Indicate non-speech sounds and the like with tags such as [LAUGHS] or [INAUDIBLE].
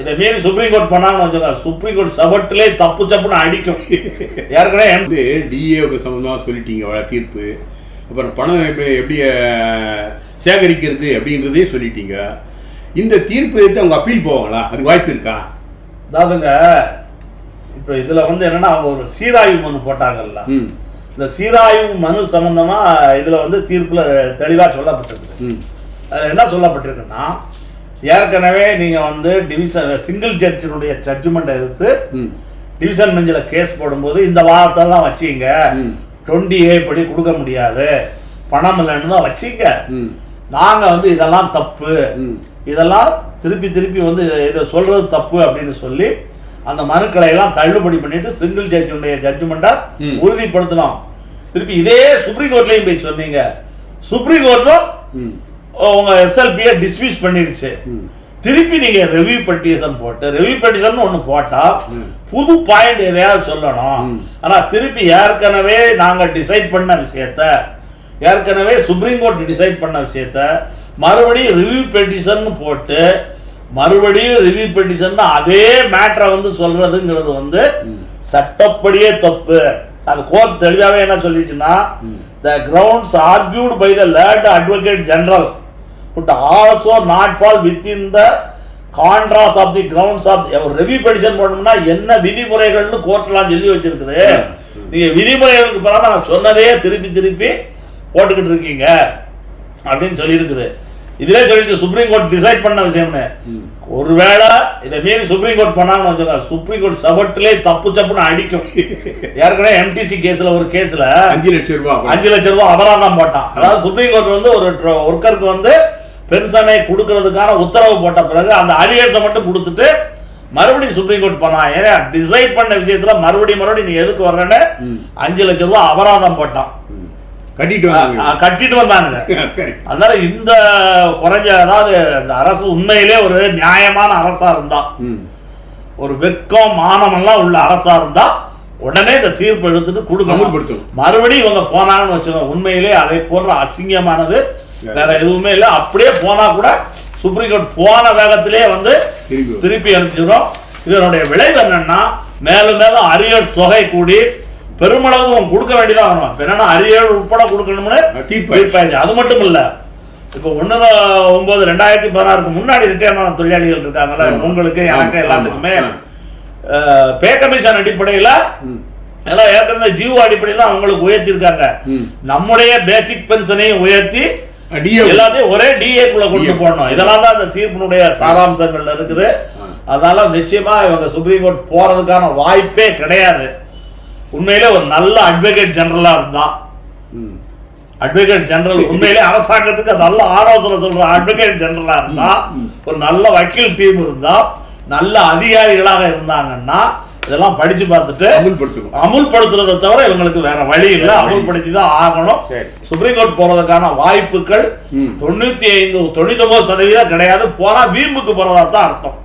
இதை மீறி supreme court பண்ணாங்கன்னு வச்சுக்கோங்க சுப்ரீம் கோர்ட் சவட்டிலே தப்பு தப்புன்னு அடிக்கும். ஏற்கனவே வந்து டிஏவுக்கு சம்மந்தமாக சொல்லிட்டீங்க தீர்ப்பு. அப்புறம் பணம் எப்படி எப்படி சேகரிக்கிறது அப்படின்றதையும் சொல்லிட்டீங்க. இந்த தீர்ப்பு எடுத்து அவங்க அப்பீல் போவாங்களா? அதுக்கு வாய்ப்பு இருக்கா? அதாவதுங்க இப்போ இதில் வந்து என்னன்னா அவங்க ஒரு சீராய்வு மனு போட்டாங்கல்ல. இந்த சீராய்வு மனு சம்பந்தமா இதில் வந்து தீர்ப்பில் தெளிவாக சொல்லப்பட்டிருக்கு அதில் என்ன சொல்லப்பட்டிருக்குன்னா ஏற்கனவே நீங்கள் வந்து டிவிஷன் சிங்கிள் ஜட்ஜினுடைய ஜட்ஜ்மெண்ட்டை எதிர்த்து ம். டிவிஷன் பெஞ்சில் கேஸ் போடும்போது இந்த வாரத்தெல்லாம் வச்சிங்க. டுவெண்ட்டி ஏ படி கொடுக்க முடியாது. பணம் இல்லைன்னு தான் வச்சிங்க. நாங்கள் வந்து இதெல்லாம் தப்பு. இதெல்லாம் திருப்பி திருப்பி வந்து இதை சொல்றது தப்பு அப்படின்னு சொல்லி அந்த மனுக்களை எல்லாம் தள்ளுபடி பண்ணிட்டு சிங்கிள் ஜட்ஜுடைய ஜட்ஜ்மெண்ட்டை ம். உறுதிப்படுத்தணும் திருப்பி இதே சுப்ரீம் கோர்ட்லயும் போய் சொன்னீங்க. சுப்ரீம் கோர்ட்டும் ம் உங்க எஸ்எல்பியை டிஸ்மிஸ் பண்ணிருச்சு திருப்பி நீங்க ரிவ்யூ பெட்டிஷன் போட்டு ரிவ்யூ பெட்டிஷன் ஒன்று போட்டா ம். புது பாயிண்ட் எதையாவது சொல்லணும் ம். ஆனா திருப்பி ஏற்கனவே நாங்க டிசைட் பண்ண விஷயத்த ஏற்கனவே சுப்ரீம் கோர்ட் டிசைட் பண்ண விஷயத்த மறுபடியும் ரிவ்யூ பெட்டிஷன் போட்டு மறுபடியும் ரிவ்யூ பெட்டிஷன் அதே மேட்டரை வந்து சொல்றதுங்கிறது வந்து. சட்டப்படியே தப்பு அந்த கோர்ட் தெளிவாகவே என்ன சொல்லிச்சுன்னா. The grounds argued by the learned advocate general would also not fall within the contours of the grounds of ஒரு ரெவியூ பெடிஷன் போடணும்னா என்ன விதிமுறைகள்னு கோர்ட்லாம் சொல்லி வச்சிருக்குது. நீங்க விதிமுறைகளுக்கு பிறகு நான் சொன்னதே திருப்பி திருப்பி போட்டுக்கிட்டு இருக்கீங்க. அப்படின்னு சொல்லியிருக்குது. இதுவே சொல்லிட்டு சுப்ரீம் கோர்ட் டிசைட் பண்ண விஷயம்னு. ஒருவேளை இதை மீறி சுப்ரீம் கோர்ட் பண்ணாங்கன்னு வச்சுக்கோங்க. சுப்ரீம் கோர்ட் சவட்டிலே தப்பு தப்புன்னு அடிக்கும். ஏற்கனவே எம்டிசி கேஸ்ல ஒரு கேஸ்ல அஞ்சு லட்சம் ரூபாய் அஞ்சு லட்சம் ரூபாய் அபராதம் போட்டான். அதாவது சுப்ரீம் கோர்ட் வந்து ஒரு ஒர்க்கருக்கு வந்து பென்ஷனை கொடுக்கறதுக்கான உத்தரவு போட்ட பிறகு அந்த அரியர்ஸை மட்டும் கொடுத்துட்டு மறுபடியும் சுப்ரீம் கோர்ட் பண்ணான் ஏன்னா டிசைட் பண்ண விஷயத்துல மறுபடியும் மறுபடியும் நீ எதுக்கு வர்றேன்னு. அஞ்சு லட்சம் ரூபாய் அபராதம் போட்டான். கட்டிட்டு கட்டிட்டு வந்தானுங்க. [LAUGHS] அதனால இந்த குறைஞ்ச அதாவது இந்த அரசு உண்மையிலே ஒரு நியாயமான அரசா இருந்தா. ஒரு வெக்கம் மானம் எல்லாம் உள்ள அரசா இருந்தா உடனே இந்த தீர்ப்பு எடுத்துட்டு கொடுக்கணும். மறுபடியும் இவங்க போனாங்கன்னு வச்சுக்கோங்க உண்மையிலே அதை போன்ற அசிங்கமானது வேற எதுவுமே இல்லை அப்படியே போனா கூட சுப்ரீம் கோர்ட் போன வேகத்திலே வந்து. திருப்பி அனுப்பிச்சிடும் இதனுடைய விளைவு என்னன்னா மேலும் மேலும் அரியர்ஸ் தொகை கூடி பெருமளவு கொடுக்க வேண்டியதான் வரும் என்னன்னா அரியர் உட்பட கொடுக்கணும்னு தீர்ப்பு. தீர்ப்பாயிருச்சு அது மட்டும் இல்ல இப்போ ஒன்று ஒன்பது ரெண்டாயிரத்தி பதினாறுக்கு முன்னாடி ரிட்டையர் தொழிலாளிகள் இருக்காங்கல்ல. உங்களுக்கு எனக்கு எல்லாத்துக்குமே. பே கமிஷன் அடிப்படையில். எல்லாம் ஏற்கனவே ஜீவோ அடிப்படையில் அவங்களுக்கு உயர்த்திருக்காங்க ம். நம்முடைய பேசிக் பென்ஷனையும் உயர்த்தி. எல்லாத்தையும் ஒரே டிஏ குள்ள கொண்டு. போடணும் இதெல்லாம் தான் இந்த தீர்ப்பினுடைய சாராம்சங்கள்ல இருக்குது. அதனால நிச்சயமா இவங்க சுப்ரீம் கோர்ட் போறதுக்கான வாய்ப்பே கிடையாது உண்மையிலே ஒரு நல்ல அட்வொகேட் ஜெனரலா இருந்தா. அட்வொகேட் ஜெனரல் உண்மையிலே அரசாங்கத்துக்கு நல்ல ஆலோசனை சொல்ற அட்வொகேட் ஜெனரலா இருந்தா. ஒரு நல்ல வக்கீல் டீம் இருந்தா நல்ல அதிகாரிகளாக இருந்தாங்கன்னா இதெல்லாம் படிச்சு பார்த்துட்டு அமல்படுத்தணும். அமுல்படுத்துறதை தவிர இவங்களுக்கு வேற வழி இல்லை. அமுல்படுத்தி தான் ஆகணும். சரி. சுப்ரீம் கோர்ட் போறதுக்கான வாய்ப்புகள். தொண்ணூத்தி ஐந்து தொண்ணூத்தி ஒன்பது சதவீதம் கிடையாது. போனா வீம்புக்கு போறதா தான் அர்த்தம்.